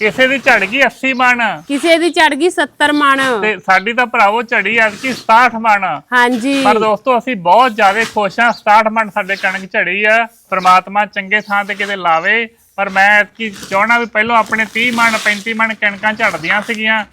ਕਿਸੇ ਦੀ ਝੜ ਗਈ 80 ਮਣ। ਕਿਸੇ ਦੀ ਚੜ ਗਈ 70 ਮਣ। ਤੇ ਸਾਡੀ ਤਾਂ ਭਰਾਵੋ ਝੜੀ ਐਤਕੀ 67 ਮਣ। ਹਾਂਜੀ। ਪਰ ਦੋਸਤੋ ਅਸੀਂ ਬਹੁਤ ਜ਼ਿਆਦਾ ਖੁਸ਼ ਹਾਂ 67 ਮਣ ਸਾਡੇ ਕਣਕ ਝੜੀ ਆ। ਪ੍ਰਮਾਤਮਾ ਚੰਗੇ ਥਾਂ ਤੇ ਕਿਤੇ ਲਾਵੇ। ਪਰ ਮੈਂ ਐਤਕੀ ਚਾਹਣਾ ਵੀ ਪਹਿਲਾਂ ਆਪਣੇ 30 ਮਣ 35 ਮਣ ਕਣਕਾਂ ਝੜਦੀਆਂ ਸੀਗੀਆਂ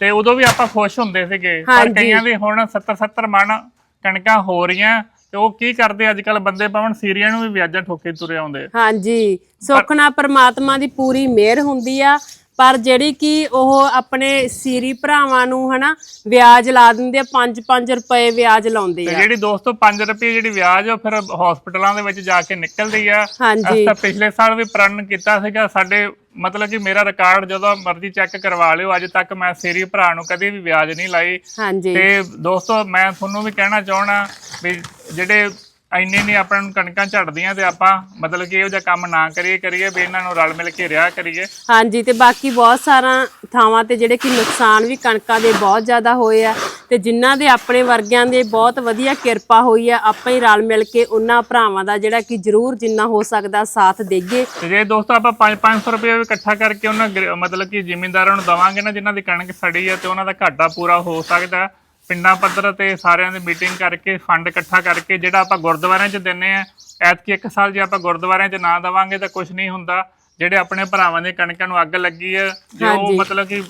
ਤੇ ਉਦੋਂ ਵੀ ਆਪਾਂ ਖੁਸ਼ ਹੁੰਦੇ ਸੀਗੇ। ਪਰ ਹਾਂਜੀ। ਕਈਆਂ ਦੇ ਹੁਣ 70 70 ਮਣ ਕਣਕਾਂ ਹੋ ਰਹੀਆਂ। ਤੇ ਉਹ ਕੀ ਕਰਦੇ ਅੱਜ ਕੱਲ ਬੰਦੇ ਪਵਨ ਸੀਰੀਆਂ ਨੂੰ ਵੀ ਵਿਆਜਾਂ ਠੋਕੇ ਤੁਰੇ ਆਉਂਦੇ ਹਾਂਜੀ, ਸੁੱਖ ਨਾਲ ਪ੍ਰਮਾਤਮਾ ਦੀ ਪੂਰੀ ਮਿਹਰ ਹੁੰਦੀ ਆ ਪਰ ਜਿਹੜੀ ਕਿ ਉਹ ਆਪਣੇ ਸੀਰੀ ਭਰਾਵਾਂ ਨੂੰ ਹਨਾ ਵਿਆਜ ਲਾ ਦਿੰਦੇ ਆ 5-5 ਰੁਪਏ ਵਿਆਜ ਲਾਉਂਦੇ ਤੇ ਆ। ਜਿਹੜੀ ਦੋਸਤੋ 5 ਰੁਪਏ ਜਿਹੜੀ ਵਿਆਜ ਉਹ ਫਿਰ ਹਸਪੀਟਲਾਂ ਦੇ ਵਿੱਚ ਜਾ ਕੇ ਨਿਕਲਦੀ ਆ। ਹਾਂਜੀ। ਅਸੀਂ ਤਾਂ ਪਿਛਲੇ ਸਾਲ ਵੀ ਪ੍ਰਣ ਕੀਤਾ ਸੀਗਾ ਸਾਡੇ ਮਤਲਬ ਕਿ ਮੇਰਾ ਰਿਕਾਰਡ ਜਦੋਂ ਮਰਜ਼ੀ ਚੈੱਕ ਕਰਵਾ ਲਿਓ ਅੱਜ ਤੱਕ ਮੈਂ ਸੀਰੀ ਭਰਾ ਨੂੰ ਕਦੇ ਵੀ ਵਿਆਜ ਨਹੀਂ ਲਾਈ। ਹਾਂਜੀ। ਤੇ ਦੋਸਤੋ ਮੈਂ ਤੁਹਾਨੂੰ ਵੀ ਕਹਿਣਾ ਚਾਹਣਾ ਵੀ ਜਿਹੜੇ ਇੰਨੇ ਨਹੀਂ ਆਪਾਂ ਨੂੰ ਕਣਕਾਂ ਝੜਦੀਆਂ ਤੇ ਆਪਾਂ ਮਤਲਬ ਕਿ ਇਹੋ ਜਿਹਾ ਕੰਮ ਨਾ ਕਰੀਏ ਕਰੀਏ ਵੀ ਇਹਨਾਂ ਨੂੰ ਰਲ ਮਿਲ ਕੇ ਰਿਹਾ ਕਰੀਏ ਹਾਂਜੀ ਤੇ ਬਾਕੀ ਬਹੁਤ ਸਾਰਾ ਥਾਵਾਂ ਤੇ ਜਿਹੜੇ ਕਿ ਨੁਕਸਾਨ ਵੀ ਕਣਕਾਂ ਦੇ ਬਹੁਤ ਜ਼ਿਆਦਾ ਹੋਏ ਆ ਤੇ ਜਿਨ੍ਹਾਂ ਦੇ ਆਪਣੇ ਵਰਗਿਆਂ ਦੇ ਬਹੁਤ ਵਧੀਆ ਕਿਰਪਾ ਹੋਈ ਆ ਆਪਾਂ ਹੀ ਰਲ ਮਿਲ ਕੇ ਉਹਨਾਂ ਭਰਾਵਾਂ ਦਾ ਜਿਹੜਾ ਕਿ ਜ਼ਰੂਰ ਜਿੰਨਾ ਹੋ ਸਕਦਾ ਸਾਥ ਦੇਈਏ ਤੇ ਜੇ ਦੋਸਤੋ ਆਪਾਂ 5-500 ਰੁਪਏ ਵੀ ਇਕੱਠਾ ਕਰਕੇ ਉਹਨਾਂ ਗਰ- ਮਤਲਬ ਕਿ ਜ਼ਿਮੀਂਦਾਰਾਂ ਨੂੰ ਦਵਾਂਗੇ ਨਾ ਜਿਨ੍ਹਾਂ ਦੀ ਕਣਕ ਸੜੀ ਹੈ ਤੇ ਉਹਨਾਂ ਦਾ ਘਾਟਾ ਪੂਰਾ ਹੋ ਸਕਦਾ। ਪਿੰਡਾਂ ਪੱਧਰ ਤੇ ਸਾਰਿਆਂ ਦੀ ਮੀਟਿੰਗ ਕਰਕੇ ਫੰਡ ਇਕੱਠਾ ਕਰਕੇ ਜਿਹੜਾ ਆਪਾਂ ਗੁਰਦੁਆਰਿਆਂ 'ਚ ਦਿੰਨੇ ਆ ਐਤਕੀ ਇੱਕ ਸਾਲ ਜੇ ਆਪਾਂ ਗੁਰਦੁਆਰਿਆਂ 'ਚ ਨਾ ਦਵਾਂਗੇ ਤਾਂ ਕੁਝ ਨਹੀਂ ਹੁੰਦਾ ਜਿਹੜੇ ਆਪਣੇ ਭਰਾਵਾਂ ਦੇ ਕਣਕਾਂ ਨੂੰ ਅੱਗ ਲੱਗੀ ਹੈ ਜੇ ਉਹ। ਮਤਲਬ ਕਿ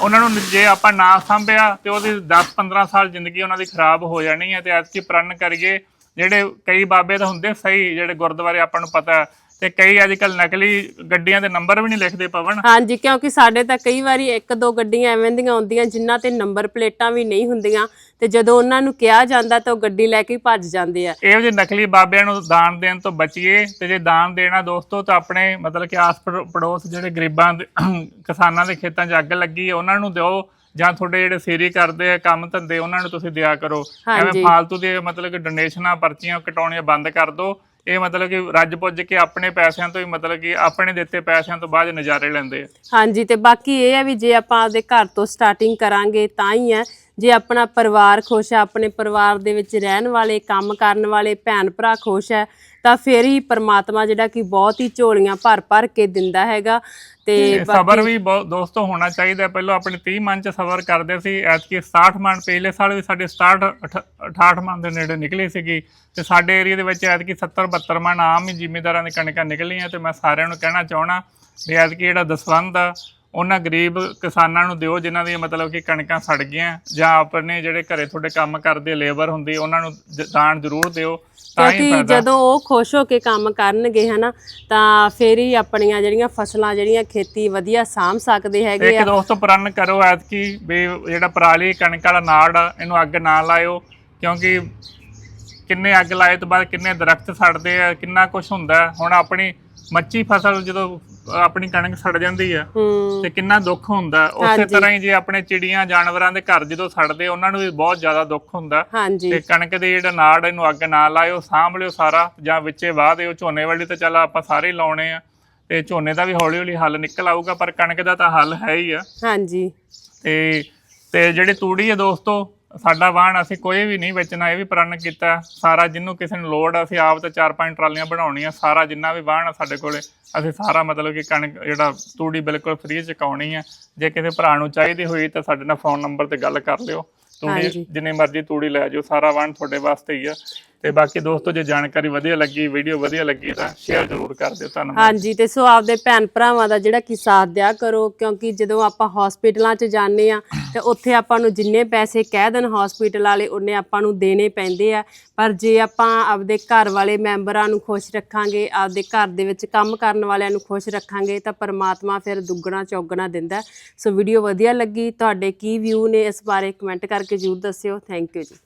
ਉਹਨਾਂ ਨੂੰ ਜੇ ਆਪਾਂ ਨਾ ਸੰਭਿਆ ਤੇ ਉਹਦੀ 10-15 ਸਾਲ ਜ਼ਿੰਦਗੀ ਉਹਨਾਂ ਦੀ ਖਰਾਬ ਹੋ ਜਾਣੀ ਹੈ ਤੇ ਐਤਕੀ ਪ੍ਰਣ ਕਰੀਏ ਜਿਹੜੇ ਕਈ ਬਾਬੇ ਤਾਂ ਹੁੰਦੇ ਸਹੀ ਜਿਹੜੇ ਗੁਰਦੁਆਰੇ ਆਪਾਂ ਨੂੰ ਪਤਾ ਤੇ ਕਈ ਅੱਜ ਕੱਲ ਨਕਲੀ ਗੱਡੀਆਂ ਦੇ ਨੰਬਰ ਵੀ ਨਹੀਂ ਲਿਖਦੇ ਪਵਨ। ਹਾਂਜੀ ਕਿਉਂਕਿ ਸਾਡੇ ਤਾਂ ਕਈ ਵਾਰੀ ਇੱਕ ਦੋ ਗੱਡੀਆਂ ਐਵੇਂ ਦੀਆਂ ਆਉਂਦੀਆਂ ਜਿਨ੍ਹਾਂ ਤੇ ਨੰਬਰ ਪਲੇਟਾਂ ਵੀ ਨਹੀਂ ਹੁੰਦੀਆਂ ਤੇ ਜਦੋਂ ਉਹਨਾਂ ਨੂੰ ਕਿਹਾ ਜਾਂਦਾ ਤਾਂ ਉਹ ਗੱਡੀ ਲੈ ਕੇ ਭੱਜ ਜਾਂਦੇ ਆ। ਇਹੋ ਜਿਹੇ ਨਕਲੀ ਬਾਬਿਆਂ ਨੂੰ ਦਾਨ ਦੇਣ ਤੋਂ ਬਚੀਏ ਤੇ ਜੇ ਦਾਨ ਦੇਣਾ ਦੋਸਤੋ ਤਾਂ ਆਪਣੇ ਮਤਲਬ ਕਿ ਆਸ ਪੜੋ- ਪੜੋਸ ਜਿਹੜੇ ਗਰੀਬਾਂ ਦੇ ਕਿਸਾਨਾਂ ਦੇ ਖੇਤਾਂ 'ਚ ਅੱਗ ਲੱਗੀ ਹੈ ਉਹਨਾਂ ਨੂੰ ਦਿਓ ਜਾਂ ਤੁਹਾਡੇ ਜਿਹੜੇ ਸੇਰੀ ਕਰਦੇ ਆ ਕੰਮ ਧੰਦੇ ਉਹਨਾਂ ਨੂੰ ਤੁਸੀਂ ਦਿਆ ਕਰੋ। ਐਵੇਂ। ਫਾਲਤੂ ਦੇ ਮਤਲਬ ਕਿ ਡੋਨੇਸ਼ਨਾਂ ਪਰਚੀਆਂ ਕਟਾਉਣੀਆਂ ਬੰਦ ਕਰ ਦਿਓ ਇਹ ਮਤਲਬ ਕਿ ਰੱਜ ਪੁੱਜ ਕੇ ਆਪਣੇ ਪੈਸਿਆਂ ਤੋਂ ਹੀ ਮਤਲਬ ਕਿ ਆਪਣੇ ਦਿੱਤੇ ਪੈਸਿਆਂ ਤੋਂ ਬਾਅਦ ਨਜ਼ਾਰੇ ਲੈਂਦੇ ਆ। ਹਾਂਜੀ, ਤੇ ਬਾਕੀ ਇਹ ਹੈ ਵੀ ਜੇ ਆਪਾਂ ਆਪਦੇ ਘਰ ਤੋਂ ਸਟਾਰਟਿੰਗ ਕਰਾਂਗੇ ਤਾਂ ਹੀ ਹੈ ਜੇ ਆਪਣਾ ਪਰਿਵਾਰ ਖੁਸ਼ ਹੈ ਆਪਣੇ ਪਰਿਵਾਰ ਦੇ ਵਿੱਚ ਰਹਿਣ ਵਾਲੇ ਕੰਮ ਕਰਨ ਵਾਲੇ ਭੈਣ ਭਰਾ ਖੁਸ਼ ਹੈ ਤਾਂ ਫਿਰ ਹੀ ਪਰਮਾਤਮਾ ਜਿਹੜਾ ਕਿ ਬਹੁਤ ਹੀ ਝੋਲੀਆਂ ਭਰ ਭਰ ਕੇ ਦਿੰਦਾ ਹੈਗਾ ਤੇ ਸਬਰ ਵੀ ਬਹੁਤ ਦੋਸਤੋ ਹੋਣਾ ਚਾਹੀਦਾ। ਪਹਿਲਾਂ ਆਪਣੇ 30 ਮਨ ਚ ਸਬਰ ਕਰਦੇ ਸੀ ਐਤਕੀ 67 ਮਨ ਪਿਛਲੇ ਸਾਲ ਵੀ ਸਾਡੇ 67 ਅਠ- 68 ਮਨ ਦੇ ਨੇੜੇ ਨਿਕਲੀ ਸੀਗੀ ਤੇ ਸਾਡੇ ਏਰੀਆ ਦੇ ਵਿੱਚ ਐਤਕੀ 70 72 ਮਨ ਆਮ ਹੀ ਜ਼ਿਮੀਂਦਾਰਾਂ ਦੀ ਕਣਕਾਂ ਨਿਕਲੀਆਂ ਤੇ ਮੈਂ ਸਾਰਿਆਂ ਨੂੰ ਕਹਿਣਾ ਚਾਹਣਾ ਵੀ ਐਤਕੀ ਜਿਹੜਾ ਦਸਵੰਧ ਆ ਉਹਨਾਂ ਗਰੀਬ ਕਿਸਾਨਾਂ ਨੂੰ ਦਿਓ ਜਿਨ੍ਹਾਂ ਦੀਆਂ ਮਤਲਬ ਕਿ ਕਣਕਾਂ ਸੜ ਗਈਆਂ ਜਾਂ ਆਪਣੇ ਜਿਹੜੇ ਘਰੇ ਤੁਹਾਡੇ ਕੰਮ ਕਰਦੇ ਲੇਬਰ ਹੁੰਦੀ ਉਹਨਾਂ ਨੂੰ ਜ- ਦਾਨ ਜ਼ਰੂਰ ਦਿਓ ਤਾਂ ਹੀ ਕਿਉਂਕਿ ਫਾਇਦਾ ਜਦੋਂ ਉਹ ਖੁਸ਼ ਹੋ ਕੇ ਕੰਮ ਕਰਨਗੇ ਹਨਾ ਤਾਂ ਫਿਰ ਹੀ ਆਪਣੀਆਂ ਜਿਹੜੀਆਂ ਫਸਲਾਂ ਜਿਹੜੀਆਂ ਖੇਤੀ ਵਧੀਆ ਸਾਂਭ ਸਕਦੇ ਹੈਗੇ ਇੱਕ ਆ ਦੋਸਤੋ ਪ੍ਰਣ ਕਰੋ ਐਤਕੀ ਵੀ ਜਿਹੜਾ ਪਰਾਲੀ ਕਣਕ ਵਾਲਾ ਨਾੜ ਆ ਇਹਨੂੰ ਅੱਗ ਨਾ ਲਾਇਓ ਕਿਉਂਕਿ ਕਿੰਨੇ ਅੱਗ ਲਾਏ ਤੋਂ ਬਾਅਦ ਕਿੰਨੇ ਦਰਖਤ ਸੜਦੇ ਆ ਕਿੰਨਾ ਕੁਝ ਹੁੰਦਾ ਹੈ। ਹੁਣ ਆਪਣੀ ਮੱਚੀ ਫਸਲ ਜਦੋਂ ਆਪਣੀ ਕਣਕ ਸੜ ਜਾਂਦੀ ਆ ਹੂੰ। ਤੇ ਕਿੰਨਾ ਦੁੱਖ ਹੁੰਦਾ। ਉਸੇ ਹਾਂਜੀ। ਤਰ੍ਹਾਂ ਹੀ ਜੇ ਆਪਣੇ ਚਿੜੀਆਂ ਜਾਨਵਰਾਂ ਦੇ ਘਰ ਜਦੋਂ ਸੜਦੇ ਉਹਨਾਂ ਨੂੰ ਵੀ ਬਹੁਤ ਜ਼ਿਆਦਾ ਦੁੱਖ ਹੁੰਦਾ। ਹਾਂਜੀ। ਤੇ ਕਣਕ ਦੇ ਜਿਹੜਾ ਨਾੜ ਇਹਨੂੰ ਅੱਗ ਨਾ ਲਾਇਓ ਸਾਂਭ ਲਿਓ ਸਾਰਾ ਜਾਂ ਵਿੱਚੇ ਵਾਹ ਦਿਓ ਝੋਨੇ ਵਾਲੀ ਤਾਂ ਚੱਲ ਆਪਾਂ ਸਾਰੇ ਲਾਉਣੇ ਆ। ਤੇ ਝੋਨੇ ਦਾ ਵੀ ਹੌਲੀ ਹੌਲੀ ਹੱਲ ਨਿਕਲ ਆਊਗਾ ਪਰ ਕਣਕ ਦਾ ਤਾਂ ਹੱਲ ਹੈ ਹੀ ਆ। ਹਾਂਜੀ। ਤੇ ਤੇ ਜਿਹੜੀ ਤੂੜੀ ਹੈ ਦੋਸਤੋ ਸਾਡਾ ਵਾਹਣ ਅਸੀਂ ਕੋਈ ਵੀ ਨਹੀਂ ਵੇਚਣਾ ਇਹ ਵੀ ਪ੍ਰਣ ਕੀਤਾ। ਸਾਰਾ ਜਿੰਨੂੰ ਕਿਸੇ ਨੂੰ ਲੋੜ ਆ ਅਸੀਂ ਆਪ ਤਾਂ ਚਾਰ ਪੰਜ ਟਰਾਲੀਆਂ ਬਣਾਉਣੀਆਂ। ਸਾਰਾ ਜਿੰਨਾ ਵੀ ਵਾਹਣ ਆ ਸਾਡੇ ਕੋਲੇ ਅਸੀਂ ਸਾਰਾ ਮਤਲਬ ਕਿ ਕਣਕ ਜਿਹੜਾ ਤੂੜੀ ਬਿਲਕੁਲ ਫ੍ਰੀ ਚਕਾਉਣੀ ਆ। ਜੇ ਕਿਸੇ ਭਰਾ ਨੂੰ ਚਾਹੀਦੀ ਹੋਈ ਤਾਂ ਸਾਡੇ ਨਾਲ ਫੋਨ ਨੰਬਰ ਤੇ ਗੱਲ ਕਰ ਲਿਓ। ਤੂੜੀ। ਜਿੰਨੀ ਮਰਜ਼ੀ ਤੂੜੀ ਲੈ ਜਾਓ ਸਾਰਾ ਵਾਹਣ ਤੁਹਾਡੇ ਵਾਸਤੇ ਹੀ ਆ। ਤੇ ਬਾਕੀ ਦੋਸਤੋ, ਜੇ ਜਾਣਕਾਰੀ ਵਧੀਆ ਲੱਗੀ, ਵੀਡੀਓ ਵਧੀਆ ਲੱਗੀ ਤਾਂ ਸ਼ੇਅਰ ਜ਼ਰੂਰ ਕਰ ਦਿਓ। ਧੰਨਵਾਦ। ਹਾਂਜੀ, ਤੇ ਸੋ ਆਪਦੇ ਭੈਣ ਭਰਾਵਾਂ ਦਾ ਜਿਹੜਾ ਕਿ ਸਾਥ ਦਿਆ ਕਰੋ, ਕਿਉਂਕਿ ਜਦੋਂ ਆਪਾਂ ਹਸਪੀਟਲਾਂ 'ਚ ਜਾਂਦੇ ਆ ਤੇ ਉੱਥੇ ਆਪਾਂ ਨੂੰ ਜਿੰਨੇ ਪੈਸੇ ਕਹਿ ਦੇਣ ਹਸਪੀਟਲ ਵਾਲੇ, ਉਹਨੇ ਆਪਾਂ ਨੂੰ ਦੇਣੇ ਪੈਂਦੇ ਆ। ਪਰ ਜੇ ਆਪਾਂ ਆਪਦੇ ਘਰ ਵਾਲੇ ਮੈਂਬਰਾਂ ਨੂੰ ਖੁਸ਼ ਰੱਖਾਂਗੇ, ਆਪਦੇ ਘਰ ਦੇ ਵਿੱਚ ਕੰਮ ਕਰਨ ਵਾਲਿਆਂ ਨੂੰ ਖੁਸ਼ ਰੱਖਾਂਗੇ, ਤਾਂ ਪਰਮਾਤਮਾ ਫਿਰ ਦੁੱਗਣਾ ਚੌਗਣਾ ਦਿੰਦਾ। ਸੋ ਵੀਡੀਓ ਵਧੀਆ ਲੱਗੀ, ਤੁਹਾਡੇ ਕੀ ਵਿਊ ਨੇ ਇਸ ਬਾਰੇ ਕਮੈਂਟ ਕਰਕੇ ਜਰੂਰ ਦੱਸਿਓ। ਥੈਂਕ ਯੂ ਜੀ।